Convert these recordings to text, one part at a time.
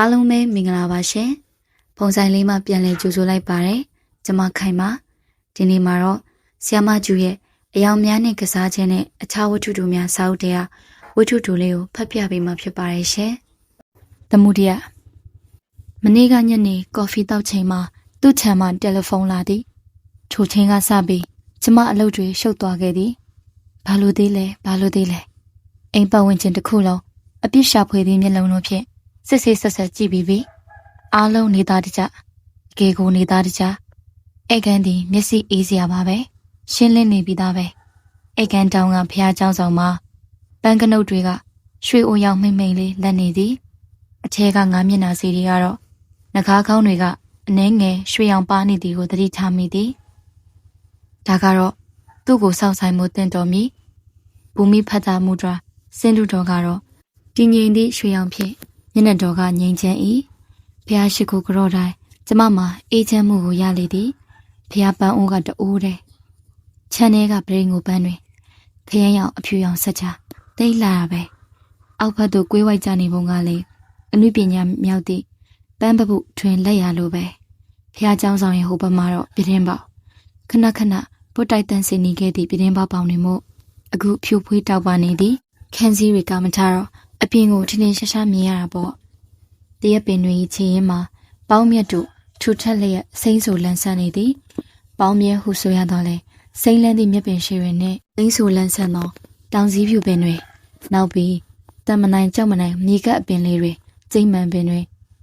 အားလုံးပဲမင်္ဂလာပါရှင်။ပုံစံလေးမှပြန်လည်ကြိုဆိုလိုက်ပါရယ်။ကျွန်မခိုင်ပါဒီနေ့မှာတော့ဆီယမကျူရဲ့အယောင်များနဲ့ကစားခြင်းနဲ့အခြားဝတ္ထုတို့များစာအုပ်တရားဝတ္ထုတို့လေးကိုဖတ်ပြပေးမှာဖြစ်ပါရယ်ရှင်။သမုဒိယမနေ့ကညနေကော်ဖီတောက်ချိန်မှာသူ့ခြံမှာတယ်လီဖုန်းလာသည်။ထိုချိန်ကစပြီးကျမအလုပ်တွေရှုပ်သွားခဲ့သည်။ဘာလို့သေးလဲဘာလို့သေးလဲ။အိမ်ပတ်ဝန်းကျင်တစ်ခုလုံးအပြစ်ရှာဖွေသည့်မျက်လုံးတို့ဖြင့် စစ်စစ်ဆက်ဆက်ကြည့်ပြီးပြီအားလုံးနေသားတကြတကယ်ကိုနေသားတကြအိတ်ကန်ဒီမျက်စိအေးစရာပါပဲရှင်းလင်းနေပြီးသားပဲအိတ်ကန်တောင်ကဖះเจ้าဆောင်မှာပန်းကနုတ်တွေကရွှေအိုရောင်မိမ့်မိန်လေးလက်နေသည်အထဲကငါးမျက်နှာစီတွေကတော့နှကားကောင်းတွေကအနှဲငယ်ရွှေရောင်ပါနေသည်ကိုသတိထားမိသည်ဒါကတော့သူ့ကိုစောင့်ဆိုင်မှုတင်တော်မီဘူမိဖတ်တာမူဒရာစင်လူတော်ကတော့တည်ငြိမ်သည့်ရွှေရောင်ဖြင့် မျက်နှာတော်ကငြိမ်ချမ်း၏ဖះရှိခိုးကြော့တိုင်းကျမမှာအေးချမ်းမှုကိုရလေသည်ဖះပန်းအိုးကတူးတယ်ချမ်းထဲကပရိငိုပန်းတွေခရမ်းရောင်အဖြူရောင်ဆက်ချတိတ်လာတာပဲအောက်ဘက်သို့ကွေးဝိုက်ကြနေပုံကလေအနုပညာမြောက်သည့်ပန်းပပုထွင်လက်ရလိုပဲဖះเจ้าဆောင်ရဲ့ဟိုဘက်မှာတော့ပြတင်းပေါခဏခဏပုတ်တိုက်တန်စင်နေခဲ့သည့်ပြတင်းပေါပေါင်တွေမို့အခုဖြူဖွေးတောက်ပါနေသည်ခန်းစည်းတွေကမထားတော့ အပြင်ကိုထင်းထင်းရှားရှားမြင်ရတာပေါ့တရက်ပင်တွေချေရင်မှာပေါင်းမြတ်တို့ထူထက်လျက်စိမ့်ဆူလန်းဆန်းနေသည်ပေါင်းမြဲဟုဆိုရတော့လေစိမ့်လန်းသည့်မြက်ပင်ရှိတွေနဲ့စိမ့်ဆူလန်းဆန်းသောတောင်စည်းဖြူပင်တွေနောက်ပြီးတမနိုင်ကြောက်မနိုင်မြေကပ်အပင်လေးတွေကျိမ့်မှန်ပင်တွေ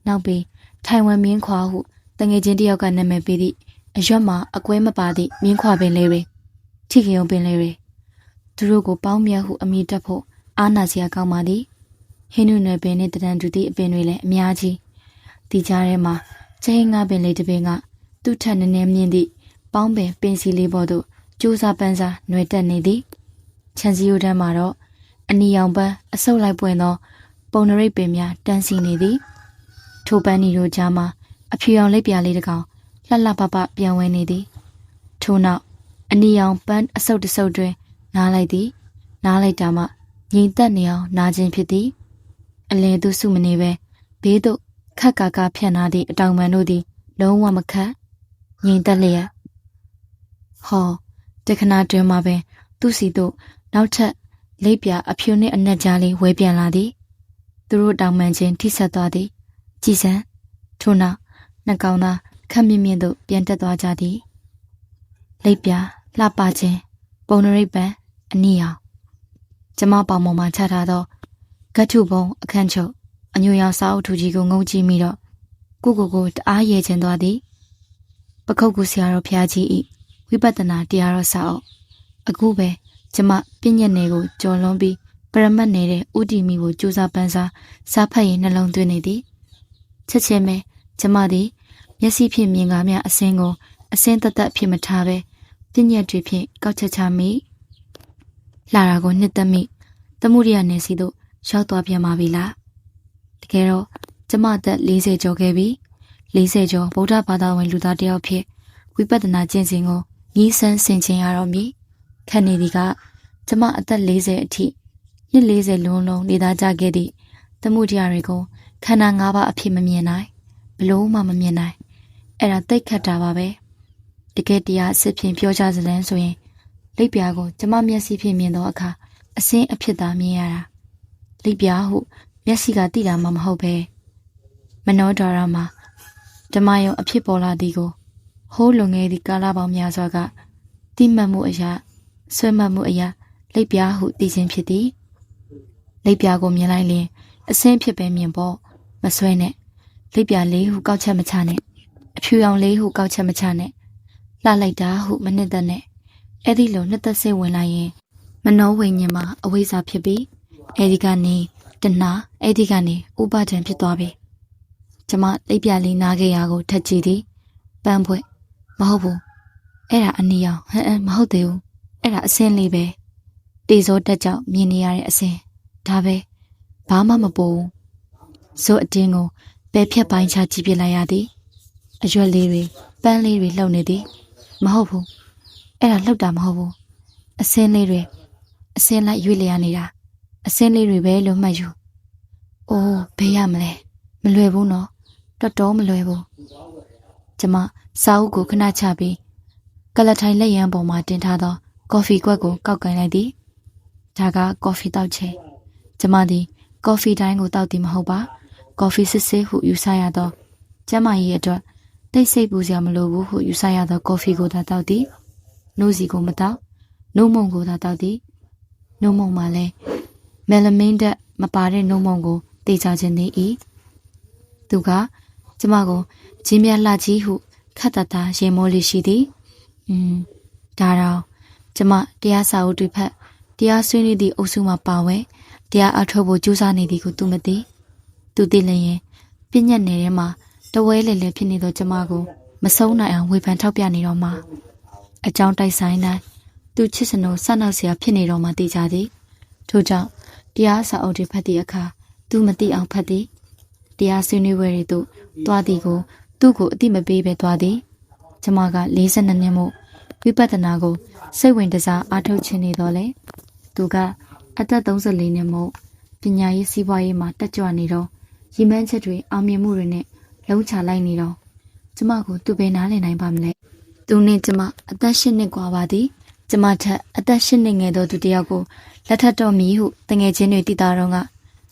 နောက်ပြီးထိုင်ဝမ်မင်းခွာဟုတငယ်ချင်းတယောက်ကနာမည်ပေးသည့်အရွက်မှာအကွဲမပါသည့်မင်းခွာပင်လေးတွေထိခင်ုံပင်လေးတွေသူတို့ကိုပေါင်းမြတ်ဟုအမိတက်ဖို့အားနာစရာကောင်းပါသည် ဟင်းနုနယ်ပင်နဲ့တရန်တူသည့်အပင်တွေလည်းအများကြီးဒီကြားထဲမှာချင်းငါပင်လေးတစ်ပင်ကသူ့ထက်နည်းနည်းမြင့်သည့်ပေါင်းပင်ပင်စီလေးပေါ်သို့ကျိုးစားပန်းစားຫນွယ်တက်နေသည်ခြံစည်းရိုးတန်းမှာတော့အနီရောင်ပန်းအဆုပ်လိုက်ပွင့်သော ပုံနရိပ်ပင်များတန်းစီနေသည်ထိုပန်းဒီတို့ကြားမှာအဖြူရောင်လက်ပြလေးတစ်ကောင်လှလှပပပြန်ဝဲနေသည်ထို့နောက်အနီရောင်ပန်းအဆုပ်တစ်ဆုပ်တွင်နားလိုက်သည်နားလိုက်တာမှငြိမ်သက်နေအောင်နာခြင်းဖြစ်သည် အလဲသူစုမနေပဲဘေးသို့ခက်ကာကာဖြန့်ထားသည့်အတောင်ပံတို့သည် လုံးဝမခတ်ငြိမ်သက်လျက်ဟောတခဏတွင်မှပင် သူစီသို့နောက်ထပ်လိပ်ပြအဖြူနှင့်အနက်ကြားလေးဝဲပြန်လာသည်သူတို့တောင်ပံချင်းထိဆက်သွားသည်ကြည်စံထို့နောက်နှကောင်သားခက်မြင့်မြင့်သို့ပြန်တက်သွားကြသည်လိပ်ပြလှပခြင်းပုံနရိပ်ပံအနီအောင်ကျမပေါင်ပေါ်မှာချထားသော ဂတ်ထုပုံအခန့်ချုပ်အညိုရောင်စာအုပ်ထူကြီးကိုငုံကြည့်မိတော့ကိုကိုကိုတအားရဲချင်သွားသည်ပခုတ်ကူဆရာတော်ဖျားကြီးဤဝိပဿနာတရားတော်စာအုပ်အခုပဲကျမပြည့်ညက်နယ်ကိုကြော်လွန်ပြီးပရမတ်နယ်တဲ့ဥတီမီကိုစူးစမ်းပန်းစားစားဖတ်ရင်နှလုံးသွင်းနေသည်ချက်ချင်းပဲကျမသည်မျက်စိဖြင့်မြင်ကားများအစင်းကိုအစင်းတသက်ဖြစ်မထားပဲပြည့်ညက်တွေဖြင့်ကောက်ချက်ချမိလာတာကိုနှစ်သက်မိသမှုရိယနယ်စီသို့ ရောက်သွားပြန်ပါပြီလားတကယ်တော့ကျမအသက်40ကျော်ခဲ့ပြီ40ကျော်ဗုဒ္ဓဘာသာဝင်လူသားတစ်ယောက်ဖြစ်ဝိပဿနာကျင့်စဉ်ကိုညီးဆန်းဆင်ခြင်ရတော့မည်ခက်နေသည်ကကျမအသက်40အထိနှစ်40လုံးလုံးနေသားကြခဲ့သည့်သမှုတရားတွေကိုခန္ဓာ၅ပါးအဖြစ်မမြင်နိုင်ဘလို့မှမမြင်နိုင်အဲ့ဒါသိခတ်တာပါပဲတကယ်တရားအစ်ဖြင့်ပြောကြစလန်းဆိုရင် လိပ်ပြာကိုကျမမျက်စိဖြင့်မြင်သောအခါအစင်းအဖြစ်သာမြင်ရတာ လိပ်ပြာဟုမျက်စိကတိတာမှမဟုတ်ပဲမနောဒရာမှာဓမ္မယုံအဖြစ်ပေါ်လာသည်ကိုဟိုးလွန်ခဲ့သည့်ကာလပေါင်းများစွာကတိမှတ်မှုအရာဆွဲမှတ်မှုအရာလိပ်ပြာဟုသိခြင်းဖြစ်သည်လိပ်ပြာကိုမြင်လိုက်ရင်အစင်းဖြစ်ပဲမြင်ပေါ့မဆွဲနဲ့လိပ်ပြာလေးဟုကောက်ချက်မချနဲ့အဖြူရောင်လေးဟုကောက်ချက်မချနဲ့လှလိုက်တာဟုမနှစ်သက်နဲ့အဲ့ဒီလိုနှစ်သက်စိတ်ဝင်လာရင်မနောဝိညာဉ်မှာအဝိဇ္ဇာဖြစ်ပြီး အဲ့ဒီကနေတဏှာအဲ့ဒီကနေဥပါဒံဖြစ်သွားပြီကျမလိပ်ပြလေးနားခဲ့ရကိုထက်ကြည့်သည်ပန်းဖွဲ့မဟုတ်ဘူးအဲ့ဒါအနီရောင်ဟမ်မဟုတ်သေးဘူးအဲ့ဒါအစင်းလေးပဲတေဇောတက်ကြောင့်မြင်နေရတဲ့အစင်းဒါပဲဘာမှမပိုးဘူးဇို့အတင်းကိုပဲဖြတ်ပိုင်းချကြည့်ပြလိုက်ရသည်အရွက်လေးတွေပန်းလေးတွေလှုပ်နေသည်မဟုတ်ဘူးအဲ့ဒါလှုပ်တာမဟုတ်ဘူးအစင်းလေးတွေအစင်းလိုက်ရွေ့လျားနေတာ အစင်းလေးတွေပဲလို့မှတ်ယူ။အိုးဘေးရမလဲမမလွယ်ဘူးနော်တော်တော်မလွယ်ဘူးကျမစာအုပ်ကိုခဏချပြီးကလထိုင်လက်ရန်ပေါ်မှာတင်ထားသော ကော်ဖီကွက်ကိုကောက်ကင်လိုက်သည်ဒါကကော်ဖီတောက်ချေကျမသည်ကော်ဖီတိုင်းကိုတောက်သည်မဟုတ်ပါကော်ဖီစစ်စစ်ဟုယူဆရသောကျမကြီးအတွက်တိတ်ဆိတ်ပူစရာမလိုဘူးဟုယူဆရသောကော်ဖီကိုသာတောက်သည်နိုးစီကိုမတောက်နိုးမုံကိုသာတောက်သည်နိုးမုံမှာလဲ မယ်လမင်းတက်မပါတဲ့နိုးမုံကိုတေချာခြင်းသည်ဤသူကကျမကိုဂျင်းမြတ်လှကြီးဟုခတ်တတ်တာရေမိုးလေးရှိသည်อืมဒါတော့ကျမတရားစာအုပ်တွေဖက်တရားဆွေးနွေးသည့်အုပ်စုမှာပါဝင်တရားအထောက်ဖို့ကြိုးစားနေသည်ကိုသူမသိသူသိလျင်ပြညတ်နယ်ထဲမှာတဝဲလေလေဖြစ်နေသောကျမကိုမဆုံးနိုင်အောင်ဝေဖန်ထောက်ပြနေတော့မှအကြောင်းတိုက်ဆိုင်တိုင်းသူချစ်စနိုဆနောက်เสียဖြစ်နေတော့မှသိကြသည်ထို့ကြောင့် တရားစာအုပ်တွေဖတ်သည့်အခါသူမသိအောင်ဖတ်သည်တရားဆွေးနွေးပွဲတွေသို့တွားသည်ကိုသူ့ကိုအတိမပေးပဲတွားသည်ကျမက42နှစ်မို့ဝိပဿနာကိုစိတ်ဝင်တစားအားထုတ်ခြင်းနေတော့လေသူကအသက်34နှစ်မို့ပညာရေးစီးပွားရေးမှာတက်ကြွနေတော့ရည်မှန်းချက်တွေအောင်မြင်မှုတွေနဲ့လုံးချလိုက်နေတော့ကျမကိုသူပဲနားလည်နိုင်ပါမလဲသူနဲ့ကျမအသက်8နှစ်กว่าပါသည် ကျမထက်အသက်8နှစ်ငယ်သောသူတစ်ယောက်ကိုလက်ထပ်တော်မီဟုတငယ်ချင်းတွေတည်တာတော့က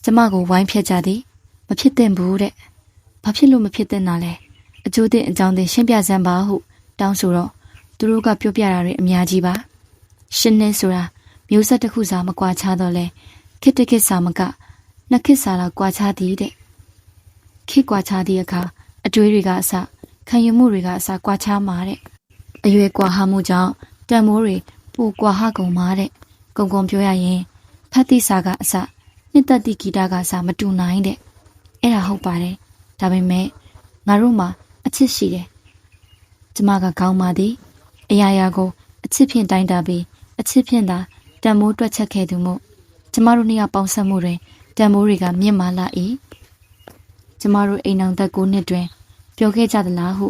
ကျမကိုဝိုင်းဖြတ်ကြသည်မဖြစ်သင့်ဘူးတဲ့ဘာဖြစ်လို့မဖြစ်သင့်တာလဲအကျိုးတင်အကြောင်းတင်ရှင်းပြစမ်းပါဟုတောင်းဆိုတော့သူတို့ကပြောပြတာတွေအများကြီးပါရှင်းနေဆိုတာမျိုးဆက်တစ်ခုစာမကွာခြားတော့လဲခစ်တခစ်စာမကနှစ်ခစ်စာတော့ကွာခြားသည်တဲ့ခစ်ကွာခြားသည့်အခါအတွေးတွေကအစခံယူမှုတွေကအစကွာခြားမှာတဲ့အရွယ်ကွာဟမှုကြောင့် တန်မိုးတွေပိုကွာဟကုန်မှာတဲ့ကုံကုံပြောရရင်ဖတ်တိစာကအစနှစ်သက်တိဂီတကအစမတူနိုင်တဲ့အဲ့ဒါဟုတ်ပါတယ်ဒါပေမဲ့ငါတို့မှာအချစ်ရှိတယ်ကျမကကောင်းပါသည်အရာရာကိုအချစ်ဖြင့်တိုင်းတာပြီးအချစ်ဖြင့်သာတန်မိုးတွက်ချက်ခဲ့သူမို့ကျမတို့နှစ်ယောက်ပေါင်းဆက်မှုတွင်တန်မိုးတွေကမြင့်မာလာ၏ကျမတို့အိမ်အောင်သက်9နှစ်တွင်ပျော်ခဲ့ကြသလားဟု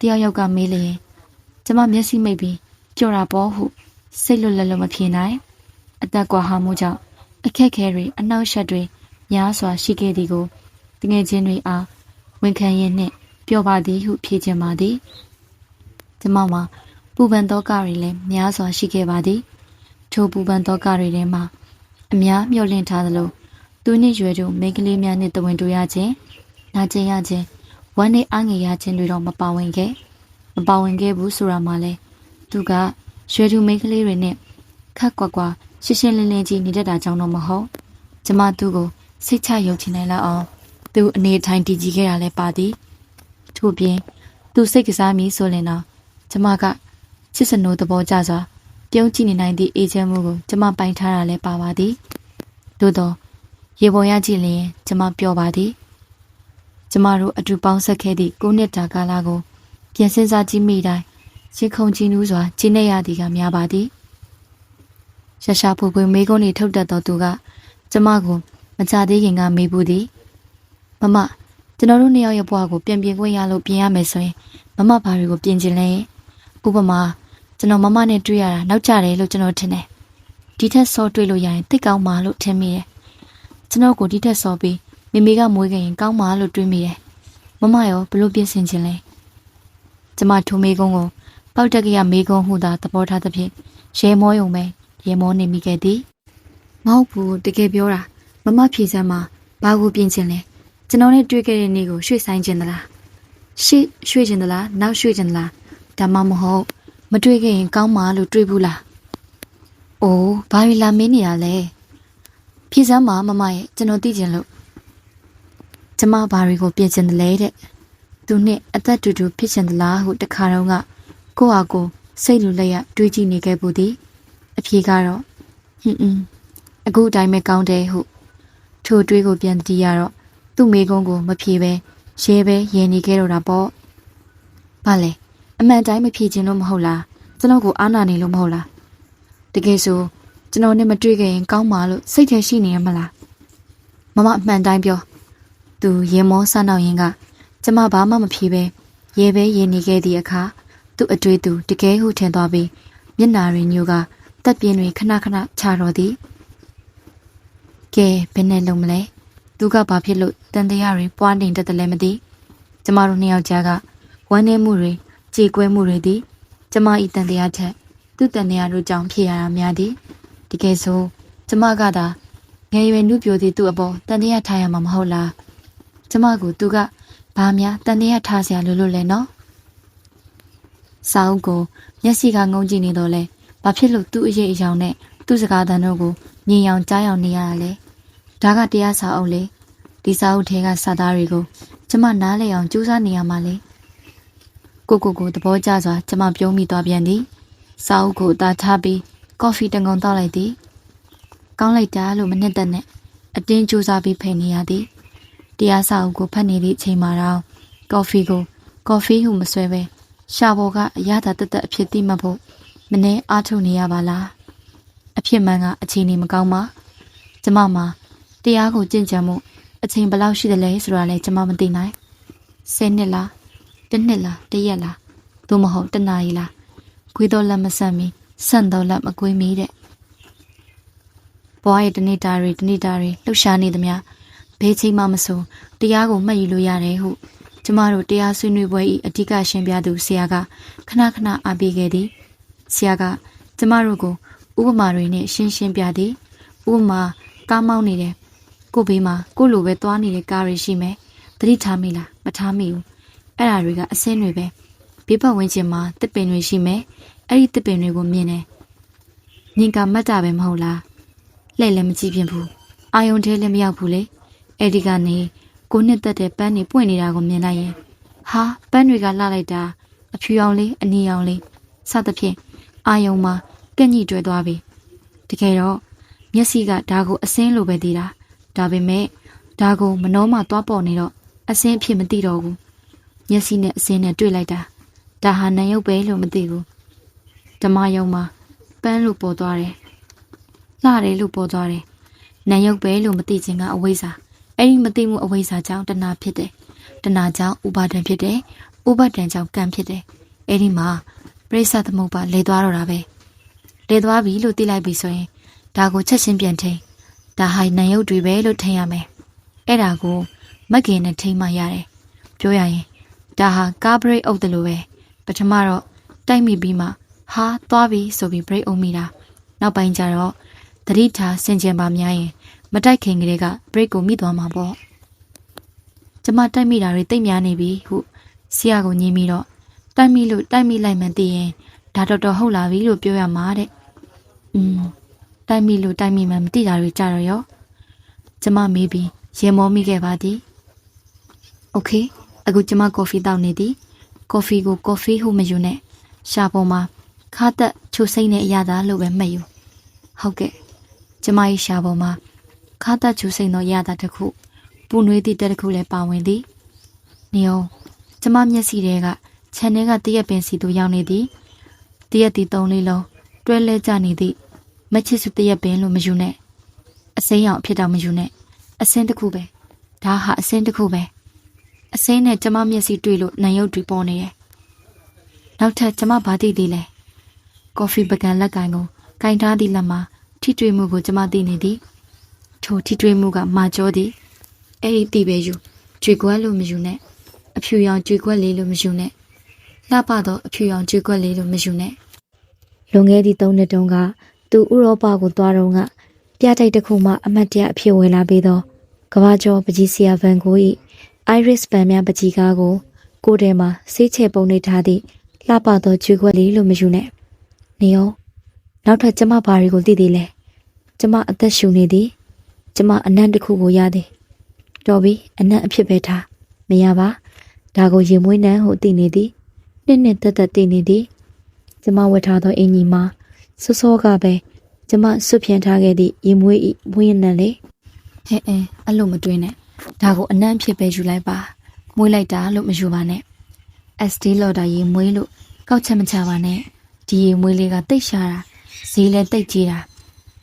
တယောက်ယောက်ကမေးလျင်ကျမမျက်စိမိတ်ပြီး ကြော်တာပေါ့ဟုစိတ်လွတ်လပ်လို့မဖြေနိုင်အသက်ကွာဟမှုကြောင့်အခက်ခဲတွေအနှောက်အယှက်တွေများစွာရှိခဲ့သည်ကိုတငယ်ချင်းတွေအားဝန်ခံရင်းနှင့်ပြောပါသည်ဟုဖြေခြင်းပါသည်ကျမမှာပူပန်သောကတွေလည်းများစွာရှိခဲ့ပါသည်ထိုပူပန်သောကတွေထဲမှာအများမျှော်လင့်ထားသလိုသူနှင့်ရွယ်တို့မိန်းကလေးများနှင့်တဝင်တူရခြင်းနာကျင်ရခြင်းဝမ်းနည်းအားငယ်ရခြင်းတွေတော့မပါဝင်ခဲ့မပါဝင်ခဲ့ဘူးဆိုတာမှလည်း သူကရွယ်တူမိန်းကလေးတွေနဲ့ခက်ကွက်ကွာရှင်းရှင်းလင်းလင်းကြီးနေတတ်တာကြောင့်တော့မဟုတ်ကျမသူ့ကိုစိတ်ချယုံကြည်နိုင်လောက်အောင်သူအနေထိုင်တည်ကြည်ခဲ့တာလည်းပါသည်ထို့ပြင်သူစိတ်ကစားမိဆိုရင်တော့ကျမကချစ်စနိုးသဘောကျစွာပြုံးကြည့်နေနိုင်သည့်အေဂျင့်မှုကိုကျမပိုင်ထားတာလည်းပါပါသည်သို့တော့ရေပေါ်ရကြည့်လျင်ကျမပြောပါသည်ကျမတို့အတူပေါင်းဆက်ခဲ့သည့်၉နှစ်တာကာလကိုပြန်စင်းစားကြည့်မိတိုင်း ရင်ခုန်ကြည်နူးစွာကျင်းနေရသည်ကများပါသည်ရရှာဖွေဖွေမေးခွန်းတွေထုတ်တတ်သောသူကကျမကိုမကြသေးခင်ကမေးဘူးသည်မမကျွန်တော်တို့နှစ်ယောက်ရဲ့ဘဝကိုပြင်ပြင်ခွင့်ရလို့ပြင်ရမယ်ဆိုရင်မမဘာတွေကိုပြင်ချင်လဲဥပမာကျွန်တော်မမနဲ့တွေ့ရတာနောက်ကျတယ်လို့ကျွန်တော်ထင်တယ်ဒီထက်စောတွေ့လို့ရရင်သိကောင်းမှာလို့ထင်မိတယ်ကျွန်တော်ကိုဒီထက်စောပြီးမိမိကမွေးခဲ့ရင်ကောင်းမှာလို့တွေးမိတယ်မမရောဘလို့ပြင်ဆင်ခြင်းလဲကျမထိုမေကုန်းကို ပေါက်တက်ကရမေကုန်းဟုသာသဘောထားသဖြင့်ရဲမောယုံပဲရဲမောနေမိခဲ့သည်မဟုတ်ဘူးတကယ်ပြောတာမမဖြေစမ်းမှာဘာကိုပြင်ခြင်းလဲကျွန်တော်နဲ့တွေ့ခဲ့တဲ့နေ့ကိုရွှေ့ဆိုင်ခြင်းသလားရှေ့ရွှေ့ခြင်းသလားနောက်ရွှေ့ခြင်းသလားဒါမှမဟုတ်မတွေ့ခဲ့ရင်ကောင်းမှာလို့တွေးဘူးလားအိုးဘာတွေလာမင်းနေရလဲဖြေစမ်းမှာမမရဲ့ကျွန်တော်သိချင်လို့ကျမဘာတွေကိုပြင်ချင်တယ်လဲတဲ့သူနဲ့အသက်တူတူဖြစ်ချင်သလားဟုတခါတော့က ကိုဟာကိုစိတ်လိုလက်ရတွေးကြည့်နေခဲ့ဘူးသည်အဖြေကတော့ဟွန်းအင်းအခုအတိုင်းပဲကောင်းတယ်ဟုထိုတွေးကိုပြန်တည်ရတော့သူ့မိကုန်းကိုမဖြေပဲရဲပဲရင်နေခဲ့တော့တာပေါ့ဘာလဲအမှန်တိုင်းမဖြေခြင်းလို့မဟုတ်လားကျွန်တော်ကိုအားနာနေလို့မဟုတ်လားတကယ်ဆိုကျွန်တော်နဲ့မတွေ့ခဲ့ရင်ကောင်းပါလို့စိတ်ထဲရှိနေရမလားမမအမှန်တိုင်းပြောသူရင်မောဆန်းနောက်ရင်က ကျမဘာမှမဖြေပဲရဲပဲရင်နေခဲ့သည့်အခါ သူ့အတွေ့သူတကယ်ဟုထင်သွားပြီးမျက်နာရင်းညိုကတက်ပြင်းတွေခဏခဏခြာတော်သည်ကဲဘယ်နဲ့လုံမလဲသူကဘာဖြစ်လို့တန်တရားတွေပွားနေတတ်တယ်လဲမသိကျမတို့နှစ်ယောက်ကြားကဝမ်းနည်းမှုတွေကြေကွဲမှုတွေသည်ကျမဤတန်တရားထက်သူ့တန်တရားတို့ကြောင့်ဖြစ်ရတာများသည်တကယ်ဆိုကျမကသာငယ်ရွယ်နှုပြိုသည်သူ့အပေါ်တန်တရားထားရမှာမဟုတ်လားကျမကိုသူကဘာများတန်တရားထားစရာလိုလို့လဲနော် စာအုပ်ကိုမျက်စိကငုံကြည့်နေတော့လဲဘာဖြစ်လို့သူ့အရေးအယောင်နဲ့သူ့စကားသံတို့ကိုမြင်အောင်ကြားအောင်နေရတာလဲဒါကတရားစာအုပ်လေဒီစာအုပ်ထဲကစာသားတွေကိုကျမနားလည်အောင်ကြိုးစားနေရမှာလေကိုကိုကိုသဘောကျစွာကျမပြုံးမိသွားပြန်သည်စာအုပ်ကိုအသာထားပြီးကော်ဖီတငုံတောက်လိုက်သည်ကောင်းလိုက်တာလို့မနှစ်သက်နဲ့အတင်းကြိုးစားပြီးဖိနေရသည်တရားစာအုပ်ကိုဖတ်နေသည့်အချိန်မှာတော့ကော်ဖီကိုကော်ဖီဟုမဆွဲပဲ ရှာဘော်ကအရသာတက်တက်အဖြစ်သိမှတ်ဖို့မနှဲအားထုတ်နေရပါလားအဖြစ်မှန်ကအခြေအနေမကောင်းပါကျမမှာတရားကိုကြင်ကြံမှုအချိန်ဘယ်လောက်ရှိသလဲဆိုတာလည်းကျမမသိနိုင်ဆယ်နှစ်လားတစ်နှစ်လားတစ်ရက်လားသို့မဟုတ်တစ်နာရီလားခွေးတော့လက်မဆန့်မီဆန့်တော့လက်မကွေးမီတဲ့ဘွားရဲ့တနေ့တာတွေတနေ့တာတွေလှူရှားနေသမျှဘေးချိန်မှမဆိုတရားကိုမှတ်ယူလို့ရတယ်ဟု ကျမတို့တရားဆွေးနွေးပွဲ၏အဓိကရှင်းပြသူဆရာကခဏခဏအားပေးခဲ့သည်ဆရာကကျမတို့ကိုဥပမာတွေနဲ့ရှင်းရှင်းပြသည်ဥပမာကားမောင်းနေတယ်ကို့ဘေးမှာကို့လိုပဲသွားနေတဲ့ကားတွေရှိမယ်သတိထားမိလားမထားမိဘူးအဲ့ဒါတွေကအစင်းတွေပဲဘေးပတ်ဝန်းကျင်မှာတစ်ပင်တွေရှိမယ်အဲ့ဒီတစ်ပင်တွေကိုမြင်တယ်ညင်ကမတ်တာပဲမဟုတ်လားလှည့်လည်းမကြည့်ပြင်းဘူးအာယုံထဲလည်းမရောက်ဘူးလေအဲ့ဒီကနေ ကိုနှစ်သက်တဲ့ပန်းတွေပွင့်နေတာကိုမြင်လိုက်ရင်ဟာပန်းတွေကလှလိုက်တာအဖြူအောင်လေးအနီအောင်လေးစသဖြင့်အာယုံမှာကက်ညှိတွဲသွားပြီတကယ်တော့မျက်စိကဒါကိုအစင်းလိုပဲသိတာဒါပေမဲ့ဒါကိုမနှောမှသွားပေါ်နေတော့အစင်းဖြစ်မသိတော့ဘူးမျက်စိနဲ့အစင်းနဲ့တွေ့လိုက်တာဒါဟာနံရုပ်ပဲလို့မသိဘူးဓမ္မယုံမှာပန်းလို့ပေါ်သွားတယ်လှတယ်လို့ပေါ်သွားတယ်နံရုပ်ပဲလို့မသိခြင်းကအဝိဇ္ဇာ အဲ့ဒီမသိမှုအဝိဇ္ဇာကြောင့်တဏှာဖြစ်တယ်တဏှာကြောင့်ဥပါဒံဖြစ်တယ်ဥပါဒံကြောင့်ကံဖြစ်တယ်အဲ့ဒီမှာပရိစ္ဆသမုပ္ပါလဲသွားတော့တာပဲလဲသွားပြီလို့သိလိုက်ပြီဆိုရင်ဒါကိုချက်ချင်းပြန်ထိန်ဒါဟာနံရုပ်တွေပဲလို့ထင်ရမယ်အဲ့ဒါကိုမက်ကင်နဲ့ထိန်မှရတယ်ပြောရရင်ဒါဟာကားဘရိတ်အုပ်တယ်လို့ပဲပထမတော့တိုက်မိပြီးမှဟာသွားပြီဆိုပြီးဘရိတ်အုပ်မိတာနောက်ပိုင်းကျတော့သတိထားဆင်ခြင်ပါများရင် မတိုက်ခင်ကလေးကဘရိတ်ကိုမိသွားမှာပေါ့ကျမတိုက်မိတာတွေတိတ်များနေပြီဟုဆရာကညင်းပြီးတော့တိုက်မိလို့တိုက်မိလိုက်မှသိရင်ဒါတော်တော်ဟုတ်လာပြီလို့ပြောရမှာတဲ့อืมတိုက်မိလို့တိုက်မိမှမသိတာတွေကြတော့ရောကျမမေးပြီးရေမောမိခဲ့ပါသည်โอเคအခုကျမကော်ဖီတောက်နေသည်ကော်ဖီကိုကော်ဖီဟုမယူနဲ့ရှာပေါ်မှာခါသက်ချိုစိမ့်တဲ့အရာသာလို့ပဲမှတ်ယူဟုတ်ကဲ့ကျမရဲ့ရှာပေါ်မှာ ခါသက်ချိုစိမ့်သောအရာသာတစ်ခုပူနွေးသည့်တက်တစ်ခုလည်းပါဝင်သည်နေအောင်ကျမမျက်စိတွေကခြံထဲကတရက်ပင်စီသို့ရောက်နေသည်တရက်တီသုံးလေးလုံးတွဲလဲကြနေသည့်မချစ်စုတရက်ပင်လို့မယူနဲ့အစိမ်းရောင်အဖြစ်တော့မယူနဲ့အစင်းတစ်ခုပဲဒါဟာအစင်းတစ်ခုပဲအစင်းနဲ့ကျမမျက်စိတွေ့လို့နံရုပ်တွေပေါ်နေတယ်နောက်ထပ်ကျမဘာသိသေးလဲကော်ဖီပကံလက်ကင်ကိုကင်ထားသည့်လက်မှာထိတွေ့မှုကိုကျမသိနေသည် ထိုထိတွေ့မှုကမာကျောသည်အဲ့ဒီတီပဲယူကြွေကွက်လို့မယူနဲ့အဖြူရောင်ကြွေကွက်လေးလို့မယူနဲ့လှပတော့အဖြူရောင်ကြွေကွက်လေးလို့မယူနဲ့လွန်ခဲ့သည့်၃နှစ်တုန်းကသူဥရောပကိုသွားတော့ကပြတိုက်တစ်ခုမှအမတ်တရအဖြစ်ဝင်လာပြီးတော့ကဘာကျော်ပကြီးဆီယာဗန်ကို၏အိုင်ရစ်ပန်များပကြီးကားကိုကိုယ်ထဲမှာဆေးချဲပုံနေထားသည့်လှပသောကြွေခွက်လေးလို့မယူနဲ့နေအောင်နောက်ထပ်ကျမဘာတွေကိုသိသေးလဲကျမအသက်ရှူနေသည် ကျမအနံ့တစ်ခုကိုရသည်တော်ပြီအနံ့အဖြစ်ပဲထားမရပါဒါကိုရင်မွေးနှံဟုသိနေသည်နှစ်နှစ်သက်သက်သိနေသည်ကျမဝတ်ထားသောအင်ကြီးမှာစောစောကပဲကျမဆွဖြန်ထားခဲ့သည့်ရင်မွေးဤမွေးနှံလေဟဲ့အဲအဲ့လိုမတွေးနဲ့ဒါကိုအနံ့အဖြစ်ပဲယူလိုက်ပါမွေးလိုက်တာလို့မယူပါနဲ့ SD လော်တာရေမွေးလို့ကောက်ချက်မချပါနဲ့ဒီရေမွေးလေးကတိတ်ရှာတာဈေးလည်းတိတ်ကြီးတာ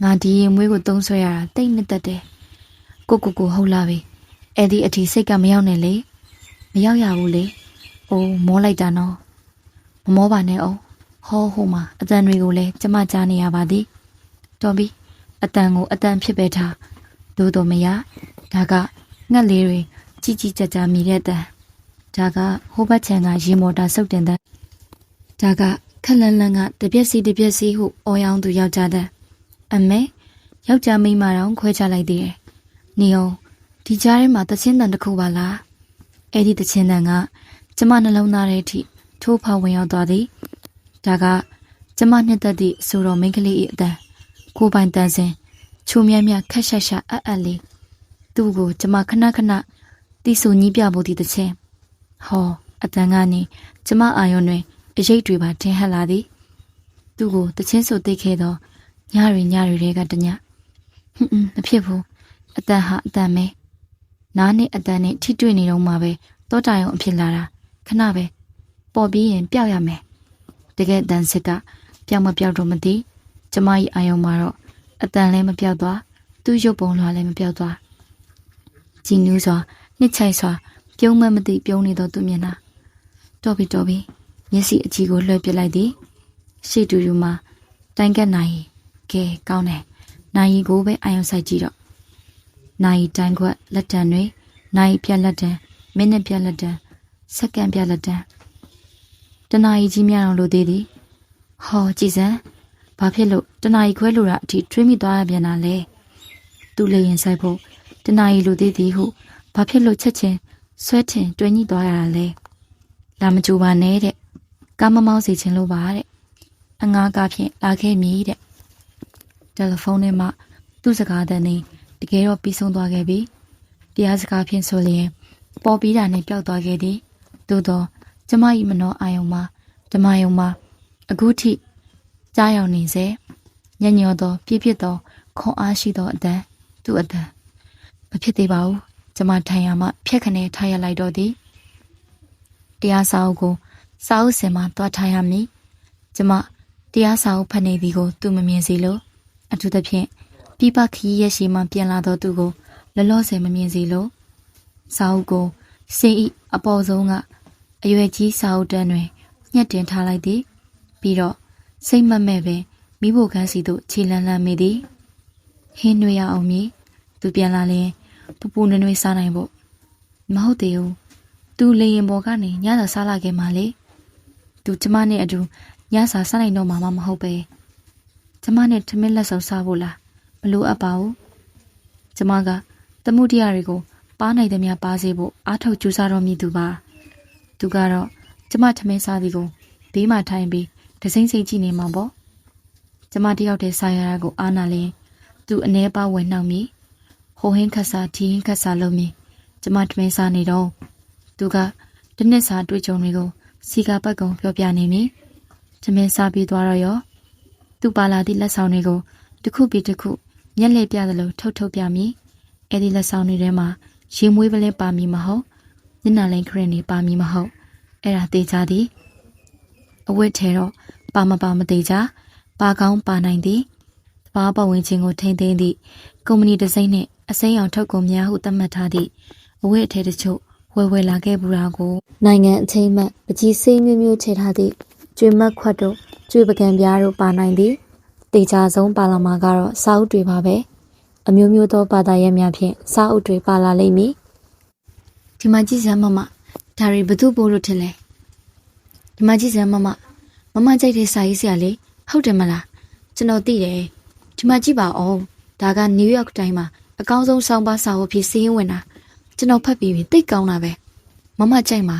ငါဒီရေမွေးကိုသုံးဆွဲရတာတိတ်နှစ်သက်တယ်ကိုကိုကိုဟုတ်လာပြီအဲ့ဒီအထီစိတ်ကမရောက်နဲ့လေမရောက်ရဘူးလေအိုးမောလိုက်တာနော်မမောပါနဲ့အောင်ဟောဟိုမှာအတန်တွေကိုလည်းကျမကြားနေရပါသည်တော်ပြီအတန်ကိုအတန်ဖြစ်ပဲထားသို့တော်မရဒါကငှက်လေးတွေကြီးကြီးကြပ်ကြပ်မြည်တဲ့တန်ဒါကဟိုဘက်ခြံကရေမော်တာစုပ်တင်တဲ့ဒါကခက်လန်းလန်းကတပြက်စီတပြက်စီဟုအော်ရောင်းသူယောက်ျားတဲ့ အမေယောက်ျားမိန်းမတောင်ခွဲခြားလိုက်သေးတယ်နေအောင်ဒီကြားထဲမှာတချင်းတန်တစ်ခုပါလားအဲ့ဒီတချင်းတန်ကကျမနှလုံးသားထဲအထိထိုးဖောက်ဝင်ရောက်သွားသည်ဒါကကျမနှစ်သက်သည့်ဆိုတော်မိန်းကလေး၏အတန်ကိုယ်ပိုင်တန်စင်ချိုမြတ်မြတ်ခက်ရှက်ရှက်အပ်အပ်လေးသူ့ကိုကျမခဏခဏတီးဆူညှိပြဖို့ဒီတချင်းဟောအတန်ကနေကျမအာယုံတွင်အရေးတွေပါထင်ဟပ်လာသည်သူ့ကိုတချင်းဆိုသိခဲ့သော ညရီညရီတွေကတညဟွန်းဟွန်းမဖြစ်ဘူးအတန်ဟာအတန်ပဲနားနဲ့အတန်နဲ့ထိတွေ့နေတော့မှပဲတောတာရုံအဖြစ်လာတာခဏပဲပေါ်ပြီးရင်ပျောက်ရမယ်တကယ်တန်စစ်ကပျောက်မပျောက်တော့မသိကျမ၏အာယုံမှာတော့အတန်လည်းမပျောက်သွားသူ့ရုပ်ပုံလွှာလည်းမပျောက်သွားကြည်နူးစွာနှစ်ချိုက်စွာပြုံးမမသိပြုံးနေတော့သူမျက်နှာတော်ပြီတော်ပြီမျက်စိအကြည့်ကိုလွှဲပစ်လိုက်သည်ရှေ့တူတူမှာတိုင်ကက်နိုင် ကဲကောင်းတယ်နိုင်ကိုပဲအာယုံဆိုင်ကြည့်တော့နိုင်တိုင်ခွက်လက်တံတွေနိုင်ပြက်လက်တံမိနစ်ပြက်လက်တံစက္ကန့်ပြက်လက်တံတနာရီကြီးများအောင်လို့သေးသည်ဟောကြည်စမ်းဘာဖြစ်လို့တနာရီခွဲလိုတာအထိတွေးမိသွားရပြန်တာလဲသူလေရင်ဆိုင်ဖို့တနာရီလိုသေးသည်ဟုဘာဖြစ်လို့ချက်ချင်းဆွဲထင်တွင်ညှိသွားရတာလဲလာမကြိုပါနဲ့တဲ့ကားမမောင်းစီခြင်းလို့ပါတဲ့အငားကားဖြင့်လာခဲ့မည်တဲ့ တယ်လီဖုန်းထဲမှာသူ့စကားတန်နေတကယ်တော့ပြီးဆုံးသွားခဲ့ပြီတရားစကားဖြင့်ဆိုလျင်ပေါ်ပြီးတာနဲ့ပျောက်သွားခဲ့သည်သို့တော့ကျမ၏မနောအာယုံမှာဓမ္မယုံမှာအခုထိကြားရောက်နေစေညညောသောပြည့်ပြည့်သောခွန်အားရှိသောအတန်သူ့အတန်မဖြစ်သေးပါဘူးကျမထိုင်ရမှဖြက်ခနဲထားရလိုက်တော့သည်တရားစာအုပ်ကိုစာအုပ်စင်မှာတွားထားရမည်ကျမတရားစာအုပ်ဖတ်နေသည်ကိုသူမမြင်စီလို့ အထူးသဖြင့်ပြပခီးရဲ့ရှိမှပြန်လာတော့သူကိုလောလောဆယ်မမြင်စီလို့စာအုပ်ကိုစင်ဤအပေါ်ဆုံးကအရွယ်ကြီးစာအုပ်တန်းတွင်ညှက်တင်ထားလိုက်သည် ပြီးတော့စိတ်မမဲ့ပဲမိဖို့ခန်းစီသို့ခြေလန်းလန်းမိသည်ဟင်းနွေရအောင်မည်သူပြန်လာရင်ပူပူနွေနွေစားနိုင်ဖို့မဟုတ်သေးဘူးသူလေရင်ပေါ်ကနေညစာစားလာခဲ့မှလေသူကျမနဲ့အတူညစာစားနိုင်တော့မှမဟုတ်ပဲ ကျမနဲ့ထမင်းလက်ဆောင်စားဖို့လားမလိုအပ်ပါဘူးကျမကသမှုတရားတွေကိုပါနိုင်သမျှပါစေဖို့အားထုတ်ကြိုးစားတော်မူသူပါသူကတော့ကျမထမင်းစားသည်ကိုဘေးမှာထိုင်ပြီးဒစိမ့်စိတ်ကြည့်နေမှာပေါ့ကျမတယောက်တည်းစားရတာကိုအားနာလင်းသူအ ਨੇ ပါဝင်နှောက်မိဟိုဟင်းခတ်စားဒီဟင်းခတ်စားလုပ်မိကျမထမင်းစားနေတော့သူကတနစ်စာတွေ့ကြုံတွေကိုစီကာပတ်ကုံပြောပြနေမိထမင်းစားပြီးသွားတော့ရော သူပါလာသည့်လက်ဆောင်တွေကိုတစ်ခုပြီးတစ်ခုမျက်လှည့်ပြသလိုထုတ်ထုတ်ပြမိအဲ့ဒီလက်ဆောင်တွေထဲမှာရေမွေးပလဲပါမီမဟုတ်ညနာလိန်ခရင်နေပါမီမဟုတ်အဲ့ဒါသေးကြသည်အဝတ်ထဲတော့ပါမပါမသေးကြပါကောင်းပါနိုင်သည်တဘာပတ်ဝန်းကျင်ကိုထိမ့်သိမ်းသည့်ကုမ္ပဏီဒီဇိုင်းနှင့်အစိမ်းအောင်ထုတ်ကုန်များဟုသတ်မှတ်ထားသည့်အဝတ်အထည်တချို့ဝယ်ဝယ်လာခဲ့ဘူးတာကိုနိုင်ငံအချိန်မှပကြီးစိမ့်မျိုးမျိုးထည့်ထားသည့် ကျွေမက်ခွက်တို့ကျွေပကံပြားတို့ပါနိုင်သည်တေချာဆုံးပါလာမှာကတော့စာအုပ်တွေပါပဲအမျိုးမျိုးသောဘာသာရပ်များဖြင့်စာအုပ်တွေပါလာလိမ့်မည်ဒီမှာကြည့်စမ်းမမဒါရီဘသူပို့လို့ထင်လဲဒီမှာကြည့်စမ်းမမမမကြိုက်တဲ့စာရေးဆရာလေးဟုတ်တယ်မလားကျွန်တော်သိတယ်ဒီမှာကြည့်ပါဦးဒါကနယူးယောက်တိုင်းမှာအကောင်းဆုံးဆောင်းပါးစာအုပ်ဖြစ်စီးရင်ဝင်တာကျွန်တော်ဖတ်ပြီးပြီတိတ်ကောင်းတာပဲမမကြိုက်မှာ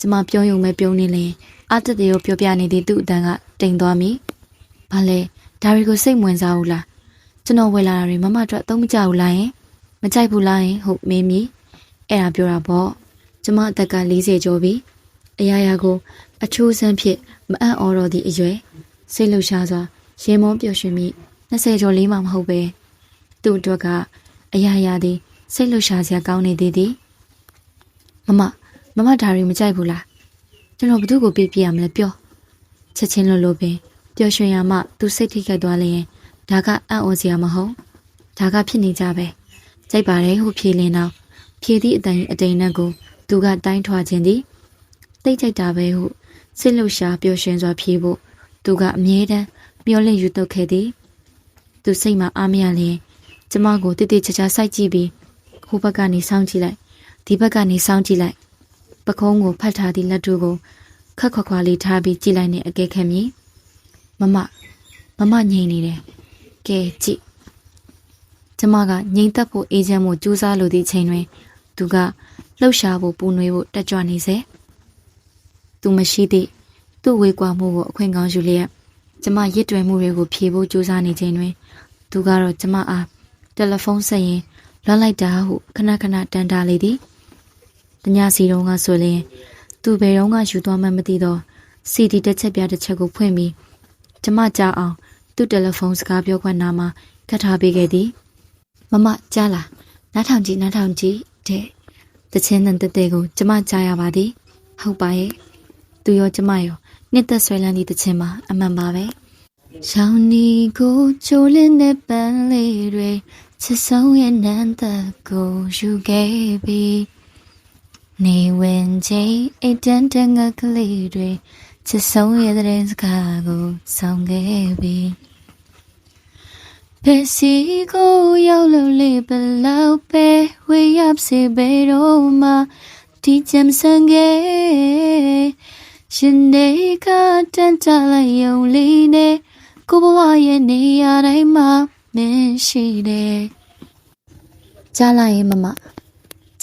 ကျမပြောရုံပဲပြုံးနေလင် အတက်တေကိုပြောပြနေသည်သူ့အတန်းကတိမ်သွားမိဘာလဲဒါတွေကိုစိတ်ဝင်စားဘူးလားကျွန်တော်ဝယ်လာတာတွေမမအတွက်သုံးမကြဘူးလားယင်မကြိုက်ဘူးလားယင်ဟုတ်မေးမိအဲ့ဒါပြောတာပေါ့ကျမအသက်က40ကျော်ပြီအရာရာကို အချိုးစမ်းဖြစ်မအံ့ဩတော့သည့်အရွယ်စိတ်လှရှားစွာရင်မုန်းပျော်ရွှင်မိ20ကျော်လေးမှမဟုတ်ပဲသူ့အတွက်ကအရာရာသည်စိတ်လှရှားစရာကောင်းနေသေးသည်မမမမဒါရီမကြိုက်ဘူးလား ကျွန်တော်ဘသူ့ကိုပြပြရမလဲပြောချက်ချင်းလို့လို့ပင်ပျော်ရွှင်ရမှသူစိတ်ထိခိုက်သွားလျင်ဒါကအံ့ဩစရာမဟုတ်ဒါကဖြစ်နေကြပဲကြိုက်ပါတယ်ဟုဖြေလင်းတော့ဖြေသည့်အတိုင်းအတိန်နဲ့ကိုသူကတိုင်းထွာခြင်းသည်တိတ်ကြိုက်တာပဲဟုစိတ်လှရှားပျော်ရွှင်စွာဖြေဖို့သူကအမြဲတမ်းမျောလင့်ယူတုတ်ခဲ့သည်သူစိတ်မှာအားမရလျင်ကျမကိုတိတိကျကျစိုက်ကြည့်ပြီးဝိုဘက်ကနေစောင်းကြည့်လိုက်ဒီဘက်ကနေစောင်းကြည့်လိုက် ပကုံးကိုဖတ်ထားသည့်လက်တို့ကိုခက်ခွက်ခွာလေးထားပြီးကြည့်လိုက်နေအကဲခက်မြည်မမမမငြိမ်နေတယ်ကဲကြည့်ကျမကငြိမ်သက်ဖို့အေဂျင့်မှုစူးစမ်းလိုသည့်ချိန်တွင်သူကလှုပ်ရှားဖို့ပူနွေးဖို့တက်ကြွနေစေသူမရှိသည့်သူ့ဝေကွာမှုကိုအခွင့်ကောင်းယူလျက်ကျမရစ်တွယ်မှုတွေကိုဖြေဖို့ကြိုးစားနေချိန်တွင်သူကတော့ကျမအားတယ်လီဖုန်းဆက်ရင်လွှတ်လိုက်တာဟုခဏခဏတန်တာလေသည် တညစီတုန်းကဆိုရင်သူဘယ်တော့မှယူသွားမှမသိတော့စီဒီတစ်ချက်ပြတစ်ချက်ကိုဖွင့်ပြီးကျမကြားအောင်သူ့တယ်လီဖုန်းစကားပြောခွင့်နာမှာကတ်ထားပေးခဲ့သည်မမကြားလားနားထောင်ကြည့်နားထောင်ကြည့်တဲ့တချင်းတန်တက်တဲ့ကိုကျမကြားရပါသည် ဟုတ်ပါရဲ့သူရောကျမရောနှစ်သက်ဆွဲလန်းသည့်တချင်းမှာအမှန်ပါပဲရှောင်းနီကိုချိုးလင်းတဲ့ပန်းလေးတွေချစ်ဆုံးရဲ့နန်းသက်ကိုယူခဲ့ပြီး နေဝင်ချိန်အိတ်တန်တန်ငါကလေးတွေချစ်ဆုံးရဲ့တဲ့စကားကိုဆောင်ခဲ့ပြီးဖက်စီကိုရောက်လို့လေဘလောက်ပဲဝေးရစေဘေတော့မှဒီချမ်းစံခဲ့ရှင်နေကတန်တလိုက်ယုံလေးနဲ့ကိုဘဝရဲ့နေရာတိုင်းမှာမင်းရှိတယ်။ကြားလိုက်ရင်မမ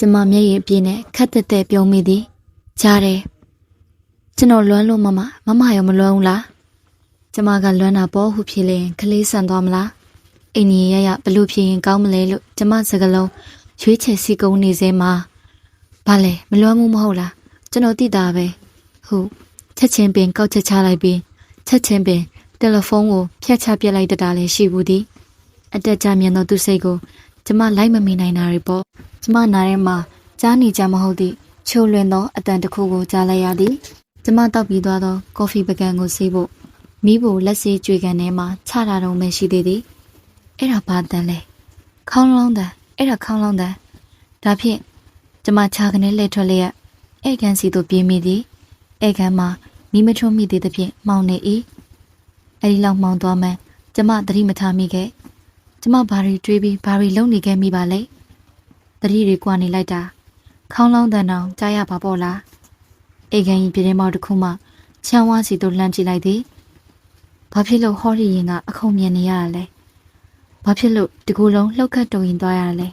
ကျမမျက်ရည်အပြည့်နဲ့ခက်တက်တက်ပြုံးမိသည်။ကြားတယ်။ကျွန်တော်လွမ်းလို့မမမမရောမလွမ်းဘူးလား။ကျမကလွမ်းတာပေါ့ဟုဖြစ်လျင်ကလေးဆန်သွားမလား။အိမ်ကြီးရရဘလို့ဖြစ်ရင်ကောင်းမလဲလို့ကျမစကလုံးရွေးချယ်စီကုံးနေစေမှာ။ဘာလဲမလွမ်းမှုမဟုတ်လား။ကျွန်တော်သိတာပဲ။ဟုတ်ချက်ချင်းပင်ကောက်ချက်ချလိုက်ပြီးချက်ချင်းပင်တယ်လီဖုန်းကိုဖျက်ချပြစ်လိုက်တတာလည်းရှိဘူးသည်အတက်ကြမြန်သောသူစိတ်ကိုကျမလိုက်မမီနိုင်တာတွေပေါ့ ကျမနားထဲမှာကြားနေကြမဟုတ်သည့်ချိုးလွင်သောအတန်တစ်ခုကိုကြားလိုက်ရသည်ကျမတောက်ပြီးသွားသောကော်ဖီပကံကိုဆေးဖို့မိဖို့လက်စေးကြွေကန်ထဲမှာချတာတော့မှရှိသေးသည်အဲ့ဒါဘာတန်လဲခေါင်းလုံးတန်အဲ့ဒါခေါင်းလုံးတန်ဒါဖြင့်ကျမခြာကနေလှည့်ထွက်လျက်ဧကန်စီသို့ပြေးမိသည်ဧကန်မှာမိမထွန်းမိသေးသဖြင့်မှောင်နေ၏အဲ့ဒီလောက်မှောင်သွားမှန်းကျမသတိမထားမိခဲ့ကျမဘာတွေတွေးပြီးဘာတွေလုပ်နေခဲ့မိပါလဲ သတိတွေကွာနေလိုက်တာခေါင်းလောင်းတန်တောင်ကြားရပါပေါ့လားအိတ်ကန်ကြီးပြတင်းပေါက်တစ်ခုမှချမ်းဝါစီတို့လှမ်းကြည့်လိုက်သည်ဘာဖြစ်လို့ဟောရီရင်ကအခုံမြင်နေရတာလဲဘာဖြစ်လို့ဒီကူလုံးလှုပ်ခတ်တုံရင်သွားရတာလဲ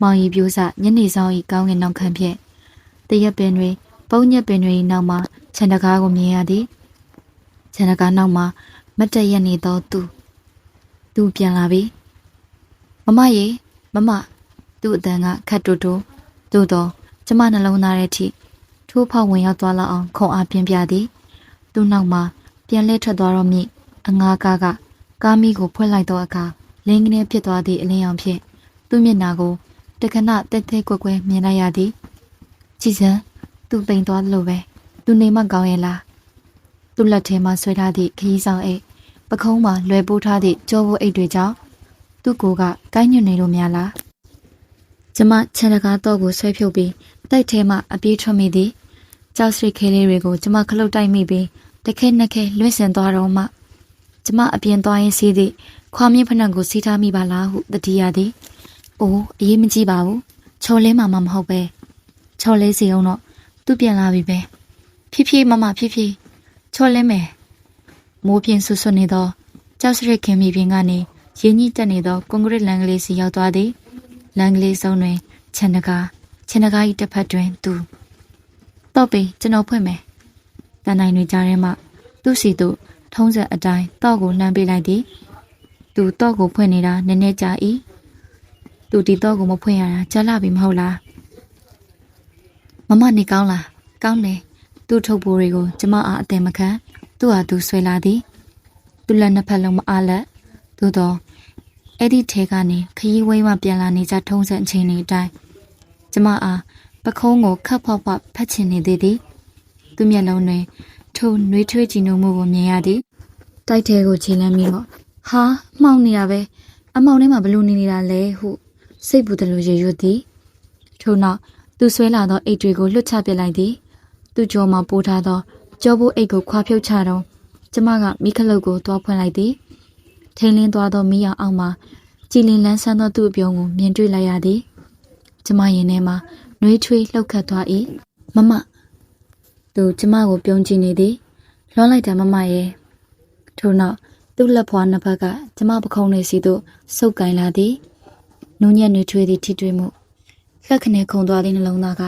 မောင်ရီပြိုးစညနေဆောင်ဤကောင်းကင်နောက်ခံဖြင့်တရက်ပင်တွေပုံညက်ပင်တွေနောက်မှာခြံတကားကိုမြင်ရသည်ခြံတကားနောက်မှာမတ်တက်ရက်နေသောသူသူပြန်လာပြီမမရေမမ သူ့အတန်ကခတ်တူတူသို့တော့ကျမနှလုံးသားရဲ့ထိထိုးဖောက်ဝင်ရောက်သွားလောက်အောင်ခုံအားပြင်းပြသည်သူ့နောက်မှာပြန်လဲထွက်သွားတော့မြင့်အငါးကားကကားမီကိုဖွင့်လိုက်တော့အခါလင်းကနေဖြစ်သွားသည့်အလင်းရောင်ဖြင့်သူ့မျက်နှာကိုတခဏတက်တက်ကွက်ကွဲမြင်လိုက်ရသည်ကြည်စံသူပိန်သွားသလိုပဲသူနေမကောင်းရဲ့လားသူ့လက်ထဲမှာဆွဲထားသည့်ခရီးဆောင်အိတ်ပခုံးမှာလွယ်ပိုးထားသည့်ကြောဘူးအိတ်တွေကြောင့်သူ့ကိုယ်ကကိုင်းညွတ်နေလို့များလား ကျမခြံတကားတော့ကိုဆွဲဖြုတ်ပြီးတိုက်ထဲမှအပြေးထွက်မိသည်ကြောက်စိတ်ခဲလေးတွေကိုကျမခလုတ်တိုက်မိပြီးတခဲနှစ်ခဲလွင့်စင်သွားတော့မှကျမအပြင်သွားရင်စီးသည့်ခွာမြင့်ဖက်နှံကိုစီးထားမိပါလားဟုတတိယသည်။အိုးအေးမကြည့်ပါဘူး။ချော်လဲမှမမဟုတ်ပဲ။ချော်လဲစီအောင်တော့သူပြန်လာပြီပဲ။ဖြည်းဖြည်းမမဖြည်းဖြည်းချော်လဲမယ်။မိုးပြင်းဆွဆွနေသောကြောက်စရစ်ခင်မြေပြင်ကနေရင်းကြီးတက်နေသောကွန်ကရစ်လမ်းကလေးစီရောက်သွားသည်။ လမ်းကလေးစုံတွင်ခြံတကားခြံတကား၏တစ်ဖက်တွင်သူတော့ပြီကျွန်တော်ဖွင့်မယ်။တန်နိုင်တွေကြားထဲမှသူ့စီသို့ထုံးစံအတိုင်းတော့ကိုလှမ်းပေးလိုက်သည်။သူတော့ကိုဖွင့်နေတာနည်းနည်းကြာ၏။သူဒီတော့ကိုမဖွင့်ရတာကြာလာပြီမဟုတ်လား။မမနေကောင်းလား။ကောင်းတယ်။သူ့ထုတ်ပိုးတွေကိုကျမအားအတင်မခံသူ့ဟာသူဆွဲလာသည်။သူ့လက်နှစ်ဖက်လုံးမအားလက်သို့တော့ အဲ့ဒီထဲကနေခရီးဝေးမှပြန်လာနေကြထုံးစံအချိန်တွေအတိုင်းကျမအားပခုံးကိုခတ်ဖောက်ဖောက်ဖတ်ချင်နေသေးသည်သူမျက်လုံးတွင်ထိုနှွေးထွေးကြည်နုံမှုကိုမြင်ရသည်တိုက်ထဲကိုခြေလမ်းပြီးတော့ဟာမှောင်နေရပဲအမောင်ထဲမှာဘလို့နေနေတာလဲဟုစိတ်ပူတယ်လို့ရေရွတ်သည်ထို့နောက်သူဆွဲလာသောအိတ်တွေကိုလွတ်ချပစ်လိုက်သည်သူ့ကြောမှာပိုးထားသောကြောပိုးအိတ်ကိုခွာဖြုတ်ချတော့ကျမကမိခလုတ်ကိုတွားဖွင့်လိုက်သည် ထိန်လင်းသွားသောမိအောင်အောက်မှာကြည်လင်လန်းဆန်းသောသူ့အပြုံးကိုမြင်တွေ့လိုက်ရသည်ကျမရင်ထဲမှာနှွေးထွေးလှုပ်ခတ်သွား၏မမသူကျမကိုပြုံးကြည့်နေသည်လွှမ်းလိုက်တာမမရဲ့ထို့နောက်သူ့လက်ဖွာနှစ်ဖက်ကကျမပခုံးလေးစီသို့စုပ်ကင်လာသည်နူးညံ့နှွေးထွေးသည့်ထိတွေ့မှုလက်ခနဲ့ခုန်သွားသည့်နှလုံးသားက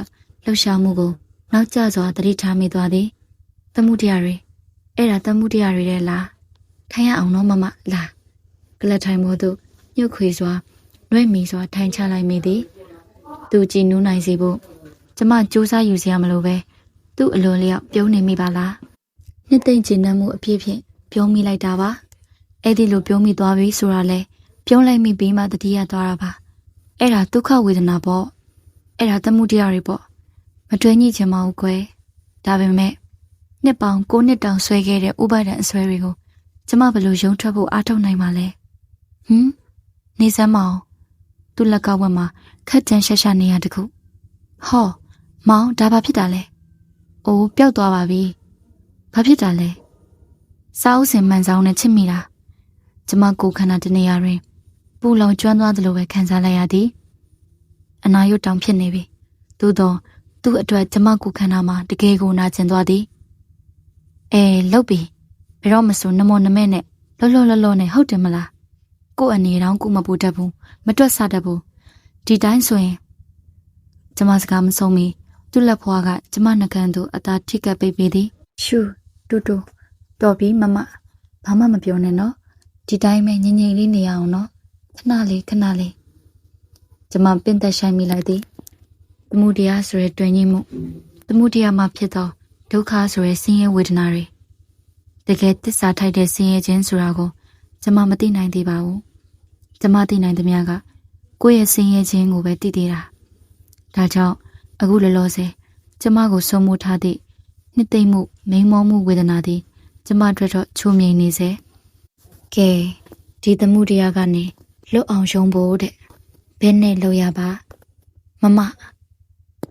လှုပ်ရှားမှုကိုနောက်ကျစွာသတိထားမိသွားသည်သမှုတရားတွေအဲ့ဒါသမှုတရားတွေတဲ့လားထိုင်ရအောင်နော်မမလာ ကလတ်ထိုင်မို့သို့ညှုတ်ခွေစွာနှွဲ့မီစွာထိုင်ချလိုက်မိသည်သူကြည်နူးနိုင်စေဖို့ကျမစူးစမ်းယူစရာမလိုပဲသူ့အလိုလျောက်ပြုံးနေမိပါလားနှစ်သိမ့်ကျင်နှံ့မှုအပြည့်ဖြင့်ပြုံးမိလိုက်တာပါအဲ့ဒီလိုပြုံးမိသွားပြီဆိုတာလဲပြုံးလိုက်မိပြီးမှတတိယသွားတာပါအဲ့ဒါဒုက္ခဝေဒနာပေါ့အဲ့ဒါသမှုတရားတွေပေါ့မတွဲညှိချင်ပါဘူးကွယ်ဒါပေမဲ့နှစ်ပေါင်း9နှစ်တောင်ဆွဲခဲ့တဲ့ဥပါဒံအစွဲတွေကိုကျမဘယ်လိုယုံထွက်ဖို့အားထုတ်နိုင်မှာလဲ ဟမ်နေစမ်းမအောင်သူ့လက်ကဝက်မှာခက်ကြမ်းရှက်ရှက်နေရတခုဟောမောင်ဒါဘာဖြစ်တာလဲအိုးပျောက်သွားပါပြီဘာဖြစ်တာလဲစာအုပ်စင်မှန်ဆောင်နဲ့ချစ်မိတာကျမကိုယ်ခန္ဓာတနေရာတွင်ပူလောင်ကျွမ်းသွားသလိုပဲခံစားလိုက်ရသည်အနာရွတ်တောင်ဖြစ်နေပြီသို့သောသူ့အတွက်ကျမကိုယ်ခန္ဓာမှာတကယ်ကိုနာကျင်သွားသည်အဲလုတ်ပြီဘယ်တော့မဆိုနမောနမဲနဲ့လောလောလောလောနဲ့ဟုတ်တယ်မလား ကို့အနေတောင်ကိုမပူတတ်ဘူးမတွက်ဆတတ်ဘူးဒီတိုင်းဆိုရင်ကျမစကားမဆုံးမီသူ့လက်ဖွားကကျမနှကန်းသို့အသာထိကပ်ပိတ်ပေးသည်ရှူတူတူတော်ပြီမမဘာမှမပြောနဲ့နော်ဒီတိုင်းပဲငြိမ်ငြိမ်လေးနေရအောင်နော်ခဏလေးခဏလေးကျမပင့်သက်ဆိုင်မိလိုက်သည်သမှုတရားဆိုရဲတွင်ကြီးမှုသမှုတရားမှာဖြစ်သောဒုက္ခဆိုရဲဆင်းရဲဝေဒနာတွေတကယ်တစ္ဆာထိုက်တဲ့ဆင်းရဲခြင်းဆိုတာကို ကျမမသိနိုင်သေးပါဘူးကျမသိနိုင်သမျှကကိုယ့်ရဲ့ဆင်းရဲခြင်းကိုပဲတည်တည်တာဒါကြောင့်အခုလောလောဆယ်ကျမကိုဆုံးမထားသည့်နှစ်သိမ့်မှုမိန်မောမှုဝေဒနာသည်ကျမအတွက်တော့ချိုးမြိန်နေစေကဲဒီသမှုတရားကနေလွတ်အောင်ရှုံးဖို့တဲ့ဘယ်နဲ့လုပ်ရပါမမ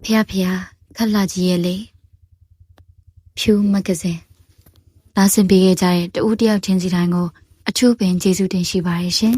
ဖះဖះခက်လာကြီးရဲ့လေဖြူမဂဇင်းလာဆင်ပေးခဲ့ကြတဲ့တဦးတယောက်ချင်းစီတိုင်းကို အချို့ပင်ကျေးဇူးတင်ရှိပါရဲ့ရှင်